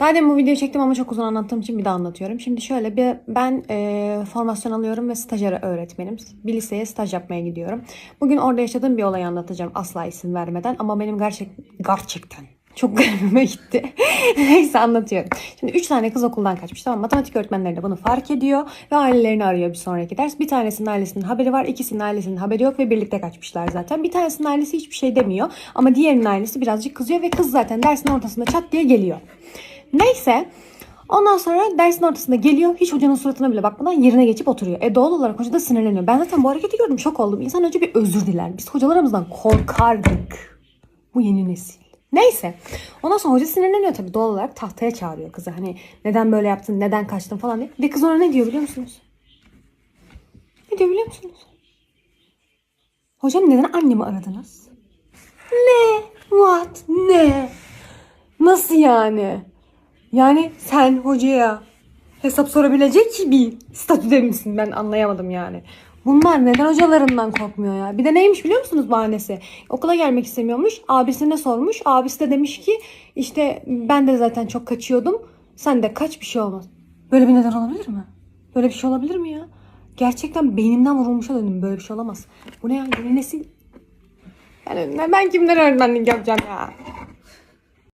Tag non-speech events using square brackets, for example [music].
Daha demin bu videoyu çektim ama çok uzun anlattığım için bir daha anlatıyorum. Şimdi şöyle bir ben e, formasyon alıyorum ve stajyer öğretmenim. Bir liseye staj yapmaya gidiyorum. Bugün orada yaşadığım bir olayı anlatacağım asla isim vermeden ama benim gerçek gerçekten çok [laughs] garibime gitti. [laughs] Neyse anlatıyorum. Şimdi üç tane kız okuldan kaçmış tamam? Matematik öğretmenleri de bunu fark ediyor ve ailelerini arıyor bir sonraki ders. Bir tanesinin ailesinin haberi var, ikisinin ailesinin haberi yok ve birlikte kaçmışlar zaten. Bir tanesinin ailesi hiçbir şey demiyor ama diğerinin ailesi birazcık kızıyor ve kız zaten dersin ortasında çat diye geliyor. Neyse Ondan sonra dersin ortasında geliyor. Hiç hocanın suratına bile bakmadan yerine geçip oturuyor. E doğal olarak hoca da sinirleniyor. Ben zaten bu hareketi gördüm şok oldum. İnsan önce bir özür diler. Biz hocalarımızdan korkardık. Bu yeni nesil. Neyse. Ondan sonra hoca sinirleniyor tabii doğal olarak tahtaya çağırıyor kızı. Hani neden böyle yaptın, neden kaçtın falan diye. Ve kız ona ne diyor biliyor musunuz? Ne diyor biliyor musunuz? Hocam neden annemi aradınız? Ne? What? Ne? Nasıl yani? Yani sen hocaya hesap sorabilecek bir statüde misin? Ben anlayamadım yani. Bunlar neden hocalarından korkmuyor ya? Bir de neymiş biliyor musunuz bahanesi? Okula gelmek istemiyormuş. Abisine sormuş. Abisi de demiş ki işte ben de zaten çok kaçıyordum. Sen de kaç bir şey olmaz. Böyle bir neden olabilir mi? Böyle bir şey olabilir mi ya? Gerçekten beynimden vurulmuşa döndüm. Böyle bir şey olamaz. Bu ne ya? Yeni nesil. Yani ben kimden öğretmenlik yapacağım ya?